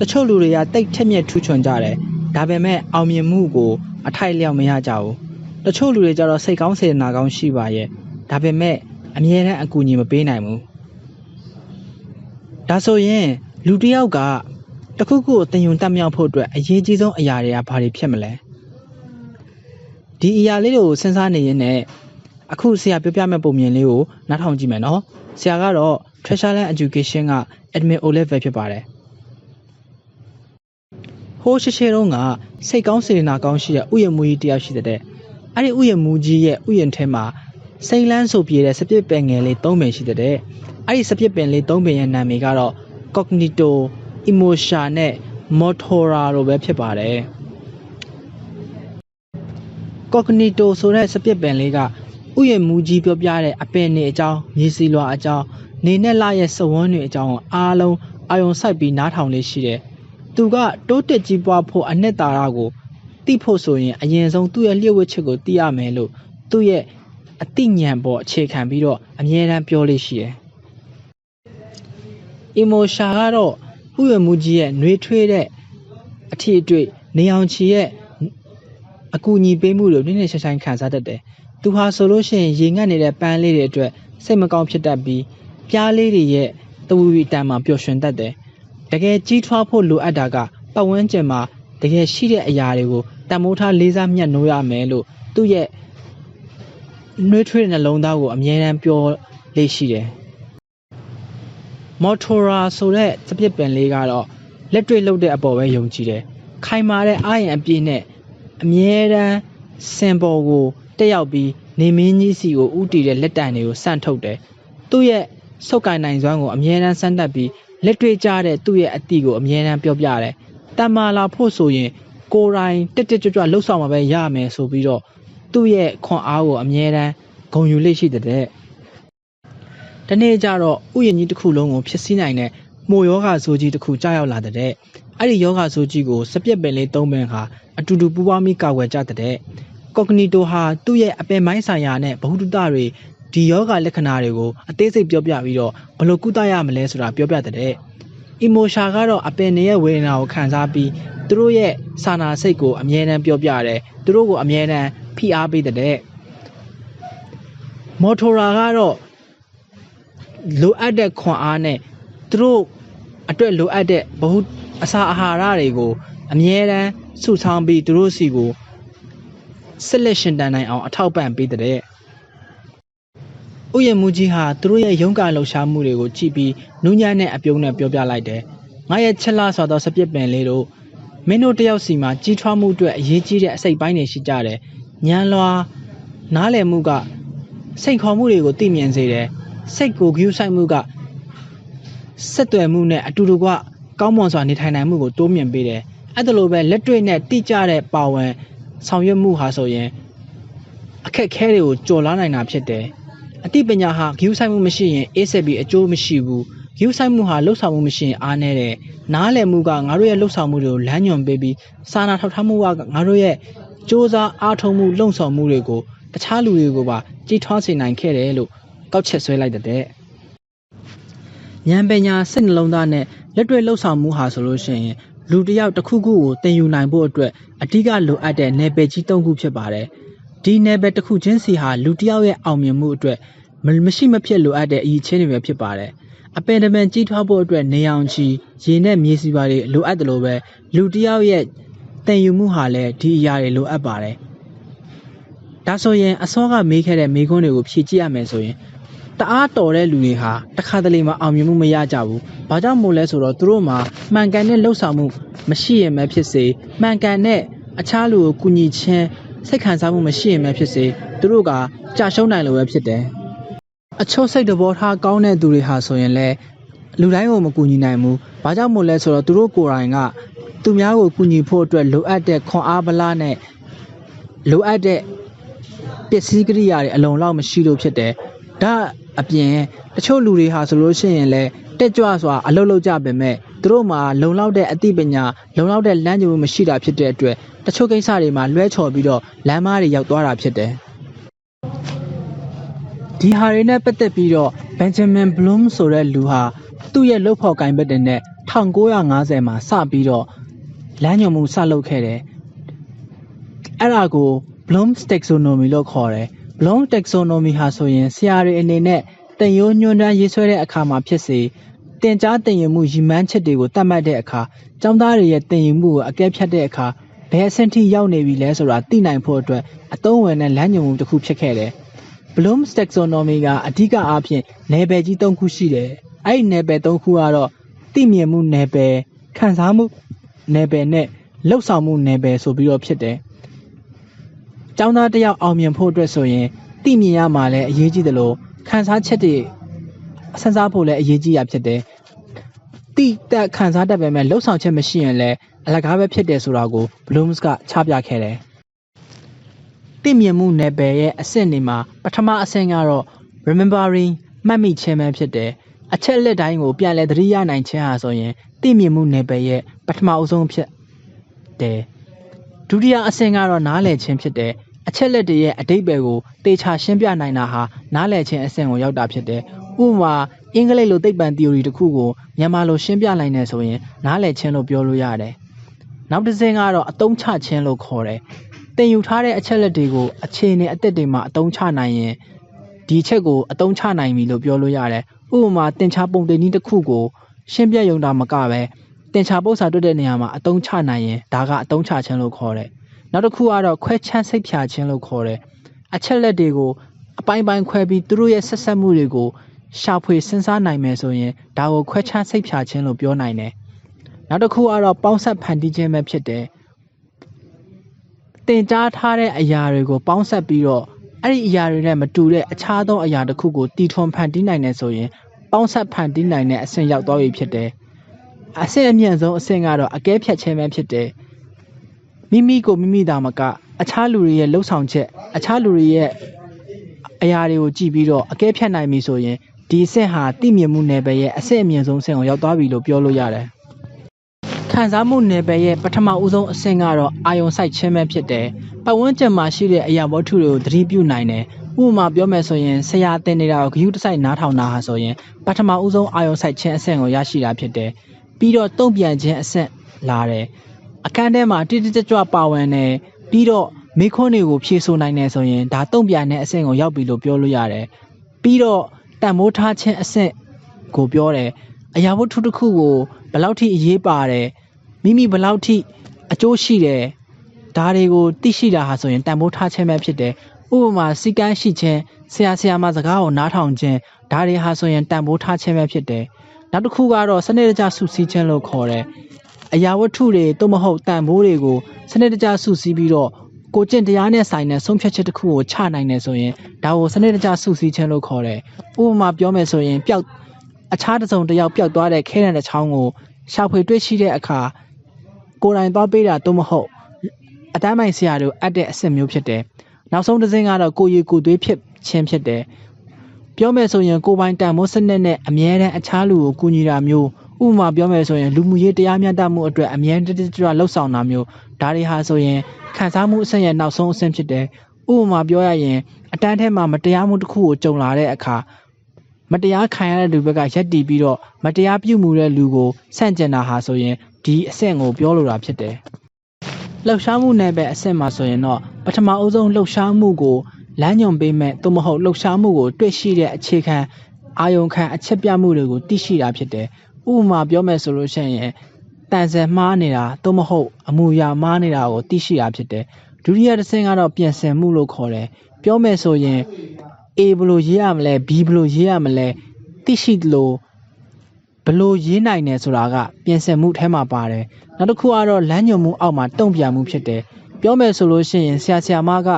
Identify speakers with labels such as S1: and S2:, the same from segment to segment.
S1: တချို့လူတွေကတိတ်ထက်မြက်ထူးချွန်ကြတယ်ဒါပေမဲ့အောင်မြင်မှုကိုအထိုက်အလျောက်မရကြဘူးတချို့လူတွေကြတော့စိတ်ကောင်းစေတနာကောင်းရှိပါရဲ့ဒါပေမဲ့အမြဲတမ်းအကူအညီမပေးနိုင်ဘူးဒါဆိုရင်လူတစ်ယောက်ကတစ်ခုခုကိုတင်ယူတတ်မြောက်ဖို့အတွက်အရေးကြီးဆုံးအရာတွေကဘာတွေဖြစ်မလဲဒီအရာလေးတွေကိုစဉ်းစားနေရင်လည်းအခုဆရာပြောပြမယ့်ပုံမြင်လေးကိုနားထောင်ကြည့်မယ်နော်ဆရာကတော့ Treasureland Education က Admin O level ဖြစ်ပါတယ် ဟိုးရှိရှိတုန်းကစိတ်ကောင်းစေတနာကောင်းရှိတဲ့ဥယျာဉ်မူကြီးတစ်ယောက်ရှိတဲ့အဲ့ဒီဥယျာဉ်မူကြီးရဲ့ဥယျာဉ်ထဲမှာစိန်လန်းဆိုပြေတဲ့စပစ်ပင်ငယ်လေး၃ပင်ရှိတဲ့အဲ့ဒီစပစ်ပင်လေး၃ပင်ရဲ့နာမည်ကတော့ Cognito Emotion နဲ့ Motora လို့ပဲဖြစ်ပါတယ် Cognito ဆိုတဲ့စပစ်ပင်လေးကဥယျာဉ်မူကြီးပြောပြတဲ့အပင်တွေအကြောင်းမြေစီလွာအကြောင်းနေနဲ့လရဲ့စဝန်းတွေအကြောင်းကိုအားလုံးအာယုံစိုက်ပြီးနားထောင်လေးရှိတယ်။ သူကတိုးတက်ကြီးပွားဖို့အနှစ်သာရကိုသိဖို့ဆိုရင်အရင်ဆုံးသူ့ရဲ့လျှို့ဝှက်ချက်ကိုသိရမယ်လို့သူ့ရဲ့အသိဉာဏ်ပေါ်အခြေခံပြီးတော့အမြဲတမ်းပြောလေးရှိတယ်။ emotion ကတော့ဥယျာဉ်မူကြီးရဲ့နှွေးထွေးတဲ့အထည်အတွေ့နေအောင်ချီရဲ့အကူအညီပေးမှုတွေနည်းနည်းရှိုင်းရှိုင်းခံစားတတ်တယ်။သူဟာဆိုလို့ရှိရင်ရေငတ်နေတဲ့ပန်းလေးတွေအတွက်စိတ်မကောင်းဖြစ်တတ်ပြီးပြားလေးတွေရဲ့တဝူဝီတန်မှာပျော်ရွှင်တတ်တယ်။ တကယ်ကြီးထွားဖို့လိုအပ်တာကပတ်ဝန်းကျင်မှာတကယ်ရှိတဲ့အရာတွေကိုတန်မိုးထားလေးစားမြတ်နိုးရမယ်လို့သူ့ရဲ့နှွေးထွေးတဲ့နှလုံးသားကိုအမြဲတမ်းပြောလေးရှိတယ်။ Motora ဆိုတဲ့စပစ်ပင်လေးကတော့လက်တွေ့လုပ်တဲ့အပေါ်ပဲယုံကြည်တယ်။ခိုင်မာတဲ့အားရင်အပြည့်နဲ့အမြဲတမ်းစင်ပေါ်ကိုတက်ရောက်ပြီးနေမင်းကြီးစီကိုဥတီတဲ့လက်တံတွေကိုစန့်ထုတ်တယ်။သူ့ရဲ့ဆုတ်ကင်နိုင်စွမ်းကိုအမြဲတမ်းစမ်းသပ်ပြီး လက်တွေ့ကျတဲ့သူ့ရဲ့အသည့်ကိုအမြဲတမ်းပြောပြတယ်။တမ္မာလာဖို့ဆိုရင်ကိုယ်တိုင်တက်တက်ကြွကြွလှုပ်ဆောင်မှာပဲရမယ်ဆိုပြီးတော့သူ့ရဲ့ခွန်အားကိုအမြဲတမ်းဂုဏ်ယူလေးရှိတဲ့။တနေ့ကျတော့ဥယျာဉ်ကြီးတစ်ခုလုံးကိုဖြစ်စည်းနိုင်တဲ့မိုယောဂဆိုးကြီးတစ်ခုကြားရောက်လာတဲ့။အဲ့ဒီယောဂဆိုးကြီးကိုစပြက်ပင်လေး၃ပင်ဟာအတူတူပူးပေါင်းပြီးကာကွယ်ကြတဲ့ကော်ကနီတိုဟာသူ့ရဲ့အပင်ပိုင်းဆိုင်ရာနဲ့ဗဟုသုတတွေ ဒီယောဂလက္ခဏာတွေကိုအသေးစိတ်ပြောပြပြီးတော့ဘယ်လိုကုသရမလဲဆိုတာပြောပြတဲ့အီမိုရှာကတော့အပင်တွေရဲ့ဝေဒနာကိုခံစားပြီးသူတို့ရဲ့စာနာစိတ်ကိုအမြဲတမ်းပြောပြတယ်သူတို့ကိုအမြဲတမ်းဖိအားပေးတဲ့မော်တိုရာကတော့လိုအပ်တဲ့ခွန်အားနဲ့သူတို့အတွက်လိုအပ်တဲ့ဗဟုအစာအာဟာရတွေကိုအမြဲတမ်းစုဆောင်းပြီးသူတို့စီကိုဆက်လက်ရှင်တန်နိုင်အောင်အထောက်ပံ့ပေးတဲ့ ဥယျာဉ်မူကြီးဟာသူတို့ရဲ့ရုန်းကန်လှုပ်ရှားမှုတွေကိုကြည့်ပြီးနူးညံ့တဲ့အပြုံးနဲ့ပြောပြလိုက်တယ်။ငါရဲ့ချက်လာဆိုသောစပစ်ပင်လေးတို့မင်းတို့တယောက်စီမှာကြီးထွားမှုအတွက်အရေးကြီးတဲ့အစိတ်ပိုင်းတွေရှိကြတယ်။ညံလွာနားလည်မှုကစိတ်ခေါ်မှုတွေကိုသိမြင်စေတယ်။စိတ်ကိုဂရုစိုက်မှုကဆက်သွယ်မှုနဲ့အတူတူကကောင်းမွန်စွာနေထိုင်နိုင်မှုကိုတိုးမြှင့်ပေးတယ်။အဲ့ဒါလိုပဲလက်တွေ့နဲ့တိကျတဲ့ပါဝင်ဆောင်ရွက်မှုဟာဆိုရင်အခက်ခဲတွေကိုကျော်လွှားနိုင်တာဖြစ်တယ်။ အသိပညာဟာဂရုစိုက်မှုမရှိရင်အေးဆက်ပြီးအကျိုးမရှိဘူး။ဂရုစိုက်မှုဟာလှုပ်ဆောင်မှုမရှိရင်အားနည်းတယ်။နားလည်မှုကငါတို့ရဲ့လှုပ်ဆောင်မှုတွေကိုလမ်းညွှန်ပေးပြီးစာနာထောက်ထားမှုကငါတို့ရဲ့စ조사အားထုတ်မှုလှုံ့ဆော်မှုတွေကိုတခြားလူတွေကိုပါကြီးထွားစေနိုင်ခဲ့တယ်လို့ကောက်ချက်ဆွဲလိုက်တဲ့။ဉာဏ်ပညာစိတ်နှလုံးသားနဲ့လက်တွေ့လှုပ်ဆောင်မှုဟာဆိုလို့ရှိရင်လူတစ်ယောက်တစ်ခုခုကိုသင်ယူနိုင်ဖို့အတွက်အဓိကလိုအပ်တဲ့နယ်ပယ်ကြီး၃ခုဖြစ်ပါတယ်။ဒီနယ်ပယ်တစ်ခုချင်းစီဟာလူတစ်ယောက်ရဲ့အောင်မြင်မှုအတွက် မမရှိမဖြစ်လိုအပ်တဲ့အရေးချင်းတွေပဲဖြစ်ပါတယ်။အပင်တပင်ကြီးထွားဖို့အတွက်နေအောင်ချီရေနဲ့မြေစီပါတွေလိုအပ်တယ်လို့ပဲလူတစ်ယောက်ရဲ့သင်ယူမှုဟာလည်းဒီအရာတွေလိုအပ်ပါတယ်။ဒါဆိုရင်အစောကမေးခဲ့တဲ့မေးခွန်းတွေကိုဖြေကြည့်ရမယ်ဆိုရင်တအားတော်တဲ့လူတွေဟာတခါတလေမှအောင်မြင်မှုမရကြဘူး။ဘာကြောင့်မို့လဲဆိုတော့သူတို့မှာမှန်ကန်တဲ့လှုပ်ဆောင်မှုမရှိရင်ပဲဖြစ်စေမှန်ကန်တဲ့အခြားလူကိုကူညီခြင်းစိတ်ခံစားမှုမရှိရင်ပဲဖြစ်စေသူတို့ကကြာရှုံးနိုင်လို့ပဲဖြစ်တယ်။ အချို့စိတ်တဘောထားကောင်းတဲ့သူတွေဟာဆိုရင်လည်းလူတိုင်းကိုမကူညီနိုင်ဘူး။ဘာကြောင့်မို့လဲဆိုတော့သူတို့ကိုယ်တိုင်ကသူများကိုကူညီဖို့အတွက်လိုအပ်တဲ့ခွန်အားဗလားနဲ့လိုအပ်တဲ့ပစ္စည်းကိရိယာတွေအလုံးလောက်မရှိလို့ဖြစ်တယ်။ဒါအပြင်တချို့လူတွေဟာဆိုလို့ရှိရင်လည်းတက်ကြွစွာအလုပ်လုပ်ကြပေမဲ့သူတို့မှာလုံလောက်တဲ့အသိပညာလုံလောက်တဲ့လမ်းညွှန်မှုမရှိတာဖြစ်တဲ့အတွက်တချို့ကိစ္စတွေမှာလွဲချော်ပြီးတော့လမ်းမားတွေရောက်သွားတာဖြစ်တယ်။ ဒီဟာတွေနဲ့ပတ်သက်ပြီးတော့ Benjamin Bloom ဆိုတဲ့လူဟာသူ့ရဲ့လုပ်ဖော်ကိုင်ဘက်တွေနဲ့1950မှာစပြီးတော့လမ်းညွှန်မှုစလုပ်ခဲ့တယ်အဲ့ဒါကို Bloom's taxonomy လို့ခေါ်တယ် Bloom taxonomy ဟာဆိုရင်ဆရာတွေအနေနဲ့တင်ရိုးညွှန်းတမ်းရေးဆွဲတဲ့အခါမှာဖြစ်စေတင် जा တင်ယူမှုရည်မှန်းချက်တွေကိုသတ်မှတ်တဲ့အခါကျောင်းသားတွေရဲ့တင်ယူမှုကိုအကဲဖြတ်တဲ့အခါဘယ်အဆင့်ထိရောက်နေပြီလဲဆိုတာသိနိုင်ဖို့အတွက်အသုံးဝင်တဲ့လမ်းညွှန်မှုတစ်ခုဖြစ်ခဲ့တယ် Bloom's taxonomy ကအဓိကအားဖြင့်နယ်ပယ်ကြီး၃ခုရှိတယ်။အဲ့ဒီနယ်ပယ်၃ခုကတော့သိမြင်မှုနယ်ပယ်၊ခံစားမှုနယ်ပယ်နဲ့လှုပ်ဆောင်မှုနယ်ပယ်ဆိုပြီးတော့ဖြစ်တယ်။ကျောင်းသားတစ်ယောက်အောင်မြင်ဖို့အတွက်ဆိုရင်သိမြင်ရမှာလည်းအရေးကြီးတယ်လို့ခံစားချက်တွေစဉ်းစားဖို့လည်းအရေးကြီးရဖြစ်တယ်။တိတက်ခံစားတတ်ပေမဲ့လှုပ်ဆောင်ချက်မရှိရင်လည်းအလကားပဲဖြစ်တယ်ဆိုတာကို Blooms ကချပြခဲ့တယ်။ သိမြင်မှုနယ်ပယ်ရဲ့အဆင့်တွေမှာပထမအဆင့်ကတော့ remembering မှတ်မိခြင်းပဲဖြစ်တယ်။အချက်လက်တိုင်းကိုပြန်လည်သတိရနိုင်ခြင်းဟာဆိုရင်သိမြင်မှုနယ်ပယ်ရဲ့ပထမအဆုံးဖြစ်တယ်။ဒုတိယအဆင့်ကတော့နားလည်ခြင်းဖြစ်တယ်။အချက်လက်တွေရဲ့အတိတ်ပဲကိုတေချာရှင်းပြနိုင်တာဟာနားလည်ခြင်းအဆင့်ကိုရောက်တာဖြစ်တယ်။ဥပမာအင်္ဂလိပ်လိုသိပ္ပံ theory တစ်ခုကိုမြန်မာလိုရှင်းပြနိုင်တယ်ဆိုရင်နားလည်ခြင်းလို့ပြောလို့ရတယ်။နောက်တစ်ဆင့်ကတော့အသုံးချခြင်းလို့ခေါ်တယ်။ တင်ယူထားတဲ့အချက်လက်တွေကိုအခြေအနေအသစ်တွေမှာအသုံးချနိုင်ရင်ဒီအချက်ကိုအသုံးချနိုင်ပြီလို့ပြောလို့ရတယ်။ဥပမာတင်ချပုံတင်နည်းတစ်ခုကိုရှင်းပြရုံတာမကပဲတင်ချပု္ပ္ပာတွက်တဲ့နေရာမှာအသုံးချနိုင်ရင်ဒါကအသုံးချခြင်းလို့ခေါ်တယ်။နောက်တစ်ခုကတော့ခွဲချမ်းစိတ်ဖြာခြင်းလို့ခေါ်တယ်။အချက်လက်တွေကိုအပိုင်းပိုင်းခွဲပြီးသူတို့ရဲ့ဆက်ဆက်မှုတွေကိုရှာဖွေစဉ်းစားနိုင်မယ်ဆိုရင်ဒါကိုခွဲခြားစိတ်ဖြာခြင်းလို့ပြောနိုင်တယ်။နောက်တစ်ခုကတော့ပေါင်းဆက်ဖန်တီးခြင်းပဲဖြစ်တယ်။ တင်ကြားထားတဲ့အရာတွေကိုပေါင်းဆက်ပြီးတော့အဲ့ဒီအရာတွေနဲ့မတူတဲ့အခြားသောအရာတစ်ခုကိုတီထွန်ဖန်တီးနိုင်တယ်ဆိုရင်ပေါင်းဆက်ဖန်တီးနိုင်တဲ့အဆင့်ရောက်သွားပြီဖြစ်တယ်။အဆင့်အမြင့်ဆုံးအဆင့်ကတော့အကဲဖြတ်ခြင်းပဲဖြစ်တယ်။မိမိကိုမိမိသာမကအခြားလူတွေရဲ့လှုပ်ဆောင်ချက်အခြားလူတွေရဲ့အရာတွေကိုကြည့်ပြီးတော့အကဲဖြတ်နိုင်ပြီဆိုရင်ဒီအဆင့်ဟာသိမြင်မှုနယ်ပယ်ရဲ့အဆင့်အမြင့်ဆုံးအဆင့်ကိုရောက်သွားပြီလို့ပြောလို့ရတယ်။ ခံစားမှုနယ်ပယ်ရဲ့ပထမဦးဆုံးအဆင့်ကတော့အာယုံစိုက်ခြင်းပဲဖြစ်တယ်။ပတ်ဝန်းကျင်မှာရှိတဲ့အရာဝတ္ထုတွေကိုသတိပြုနိုင်တယ်။ဥပမာပြောမယ်ဆိုရင်ဆရာတင်နေတာကိုဂရုတစိုက်နားထောင်တာဟာဆိုရင်ပထမဦးဆုံးအာယုံစိုက်ခြင်းအဆင့်ကိုရရှိတာဖြစ်တယ်။ပြီးတော့တုံ့ပြန်ခြင်းအဆင့်လာတယ်။အခန်းထဲမှာတိတိကျကျပါဝင်တယ်ပြီးတော့မိခွန်းတွေကိုဖြေဆိုနိုင်တယ်ဆိုရင်ဒါတုံ့ပြန်တဲ့အဆင့်ကိုရောက်ပြီလို့ပြောလို့ရတယ်။ပြီးတော့တန်မိုးထားခြင်းအဆင့်ကိုပြောတယ်။အရာဝတ္ထုတစ်ခုကိုဘယ်လောက်ထိအရေးပါတယ် မိမိဘယ်လောက်ထိအကျိုးရှိတယ်ဒါတွေကိုသိရှိတာဟာဆိုရင်တန်ဖိုးထားခြင်းပဲဖြစ်တယ်။ဥပမာစီကန်းရှိခြင်းဆရာဆရာမစကားကိုနားထောင်ခြင်းဒါတွေဟာဆိုရင်တန်ဖိုးထားခြင်းပဲဖြစ်တယ်။နောက်တစ်ခုကတော့စနစ်တကျစုစည်းခြင်းလို့ခေါ်တယ်။အရာဝတ္ထုတွေသို့မဟုတ်တန်ဖိုးတွေကိုစနစ်တကျစုစည်းပြီးတော့ကိုကျင့်တရားနဲ့ဆိုင်တဲ့ဆုံးဖြတ်ချက်တစ်ခုကိုချနိုင်တယ်ဆိုရင်ဒါကိုစနစ်တကျစုစည်းခြင်းလို့ခေါ်တယ်။ဥပမာပြောမယ်ဆိုရင်ပျောက်အခြားတစ်စုံတစ်ယောက်ပျောက်သွားတဲ့ခဲတံတစ်ချောင်းကိုရှာဖွေတွေ့ရှိတဲ့အခါ ကိုယ်တိုင်သွားပေးတာသို့မဟုတ်အတန်းပိုင်ဆရာတို့အပ်တဲ့အဆင့်မျိုးဖြစ်တယ်။နောက်ဆုံးတစ်စင်းကတော့ကိုရီကိုသွေးဖြစ်ခြင်းဖြစ်တယ်။ပြောမယ်ဆိုရင်ကိုပိုင်တန်မိုးစနစ်နဲ့အမြဲတမ်းအခြားလူကိုကူညီတာမျိုးဥပမာပြောမယ်ဆိုရင်လူမှုရေးတရားမျှတမှုအတွက်အမြဲတမ်းကြွလှုပ်ဆောင်တာမျိုးဒါတွေဟာဆိုရင်ခံစားမှုအဆင့်ရဲ့နောက်ဆုံးအဆင့်ဖြစ်တယ်။ဥပမာပြောရရင်အတန်းထဲမှာမတရားမှုတစ်ခုကိုကြုံလာတဲ့အခါမတရားခံရတဲ့လူဘက်ကရက်တီပြီးတော့မတရားပြုမှုတဲ့လူကိုဆန့်ကျင်တာဟာဆိုရင် ဒီအဆင့်ကိုပြောလိုတာဖြစ်တယ်။လှုပ်ရှားမှုနယ်ပယ်အဆင့်မှာဆိုရင်တော့ပထမအဦးဆုံးလှုပ်ရှားမှုကိုလမ်းညွန်ပေးမဲ့သို့မဟုတ်လှုပ်ရှားမှုကိုတွေ့ရှိတဲ့အခြေခံအာယုံခံအချက်ပြမှုတွေကိုသိရှိတာဖြစ်တယ်။ဥပမာပြောမယ်ဆိုလို့ရှိရင်တန်ဆယ်မှားနေတာသို့မဟုတ်အမူအရာမှားနေတာကိုသိရှိတာဖြစ်တယ်။ဒုတိယတစ်ဆင့်ကတော့ပြင်ဆင်မှုလို့ခေါ်တယ်။ပြောမယ်ဆိုရင် A ဘယ်လိုရေးရမလဲ B ဘယ်လိုရေးရမလဲသိရှိလို့ ဘယ်လိုရေးနိုင်တယ်ဆိုတာကပြင်ဆင်မှုထဲမှာပါတယ်နောက်တစ်ခုကတော့လမ်းညွှန်မှုအောက်မှာတုံ့ပြန်မှုဖြစ်တယ်ပြောမယ်ဆိုလို့ရှိရင်ဆရာဆရာမက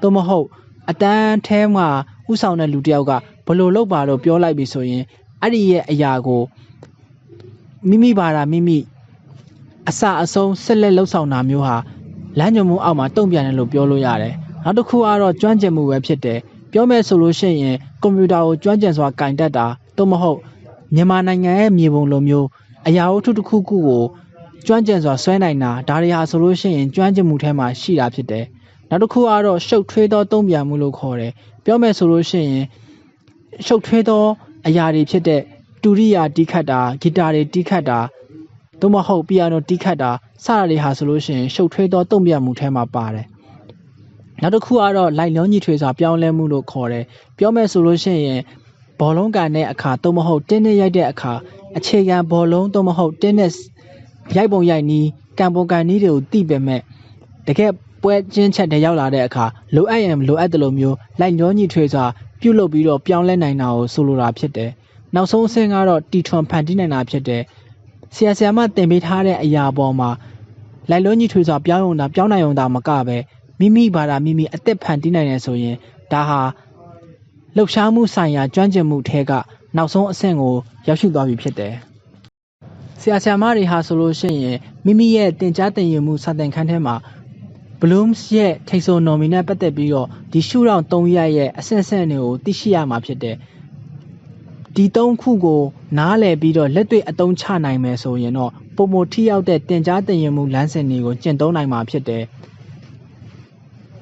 S1: သို့မဟုတ်အတန်းထဲမှာဥဆောင်တဲ့လူတစ်ယောက်ကဘယ်လိုလုပ်ပါတော့ပြောလိုက်ပြီဆိုရင်အဲ့ဒီရဲ့အရာကိုမိမိဘာသာမိမိအစအဆုံးဆက်လက်လှုပ်ဆောင်တာမျိုးဟာလမ်းညွှန်မှုအောက်မှာတုံ့ပြန်တယ်လို့ပြောလို့ရတယ်နောက်တစ်ခုကတော့ကျွမ်းကျင်မှုပဲဖြစ်တယ်ပြောမယ်ဆိုလို့ရှိရင်ကွန်ပျူတာကိုကျွမ်းကျင်စွာကင်တတ်တာသို့မဟုတ် မြန်မာနိုင်ငံရဲ့မြေပုံလိုမျိုးအရာဝတ္ထုတစ်ခုခုကိုကျွမ်းကျင်စွာဆွဲနိုင်တာဒါတွေဟာဆိုလို့ရှိရင်ကျွမ်းကျင်မှုထဲမှာရှိတာဖြစ်တယ်နောက်တစ်ခုကတော့ရှုပ်ထွေးသောတုံ့ပြန်မှုလို့ခေါ်တယ်ပြောမယ်ဆိုလို့ရှိရင်ရှုပ်ထွေးသောအရာတွေဖြစ်တဲ့တူရိယာတီးခတ်တာဂီတာတွေတီးခတ်တာသို့မဟုတ်ပီယာနိုတီးခတ်တာစတာတွေဟာဆိုလို့ရှိရင်ရှုပ်ထွေးသောတုံ့ပြန်မှုထဲမှာပါတယ်နောက်တစ်ခုကတော့လိုက်လုံးညီထွေစွာပြောင်းလဲမှုလို့ခေါ်တယ်ပြောမယ်ဆိုလို့ရှိရင် ဘောလုံးကန်တဲ့အခါသို့မဟုတ်တင်းနဲ့ရိုက်တဲ့အခါအခြေခံဘောလုံးသို့မဟုတ်တင်းနဲ့ရိုက်ပုံရိုက်နီးကံပုံကန်နီးတွေကိုသိပေမဲ့တကယ်ပွဲချင်းချက်တွေရောက်လာတဲ့အခါလိုအပ်ရင်လိုအပ်တယ်လို့မျိုးလိုက်ညောညီထွေစွာပြုတ်လုပ်ပြီးတော့ပြောင်းလဲနိုင်တာကိုဆိုလိုတာဖြစ်တယ်နောက်ဆုံးအဆင့်ကတော့တီထွန်ဖန်တီးနိုင်တာဖြစ်တယ်ဆရာဆရာမတင်ပေးထားတဲ့အရာပေါ်မှာလိုက်လုံးကြီးထွေးစွာပြောင်းရုံတာပြောင်းနိုင်ရုံတာမကပဲမိမိဘာသာမိမိအသက်ဖန်တီးနိုင်တယ်ဆိုရင်ဒါဟာ လှုပ်ရှားမှုဆိုင်ရာကျွမ်းကျင်မှုထဲကနောက်ဆုံးအဆင့်ကိုရောက်ရှိသွားပြီဖြစ်တယ်။ဆရာဆရာမတွေဟာဆိုလို့ရှိရင်မိမိရဲ့တင် जा တင်ယူမှုစာသင်ခန်းထဲမှာ Blooms ရဲ့ taxonomy နဲ့ပတ်သက်ပြီးတော့ဒီရှုထောင့်၃ရပ်ရဲ့အဆင့်အဆင့်တွေကိုသိရှိရမှာဖြစ်တယ်။ဒီသုံးခုကိုနားလည်ပြီးတော့လက်တွေ့အသုံးချနိုင်မယ်ဆိုရင်တော့ပုံမထိရောက်တဲ့တင် जा တင်ရင်မှုလမ်းစဉ်တွေကိုကျင့်သုံးနိုင်မှာဖြစ်တယ်။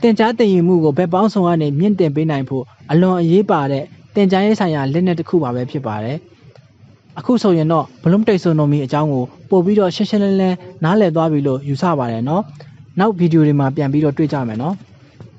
S1: တင် जा တင်ရင်မှုကိုဘက်ပေါင်းဆောင်ကနေမြင့်တင်ပေးနိုင်ဖို့အလွန်အရေးပါတဲ့တင် जा ရေးဆိုင်ရာလက်နက်တစ်ခုပါပဲဖြစ်ပါတယ်။အခုဆိုရင်တော့ Bloom Taxonomy အကြောင်းကိုပို့ပြီးတော့ရှင်းရှင်းလင်းလင်းနားလည်သွားပြီလို့ယူဆပါတယ်နော်။နောက်ဗီဒီယိုတွေမှာပြန်ပြီးတော့တွေ့ကြမယ်နော်။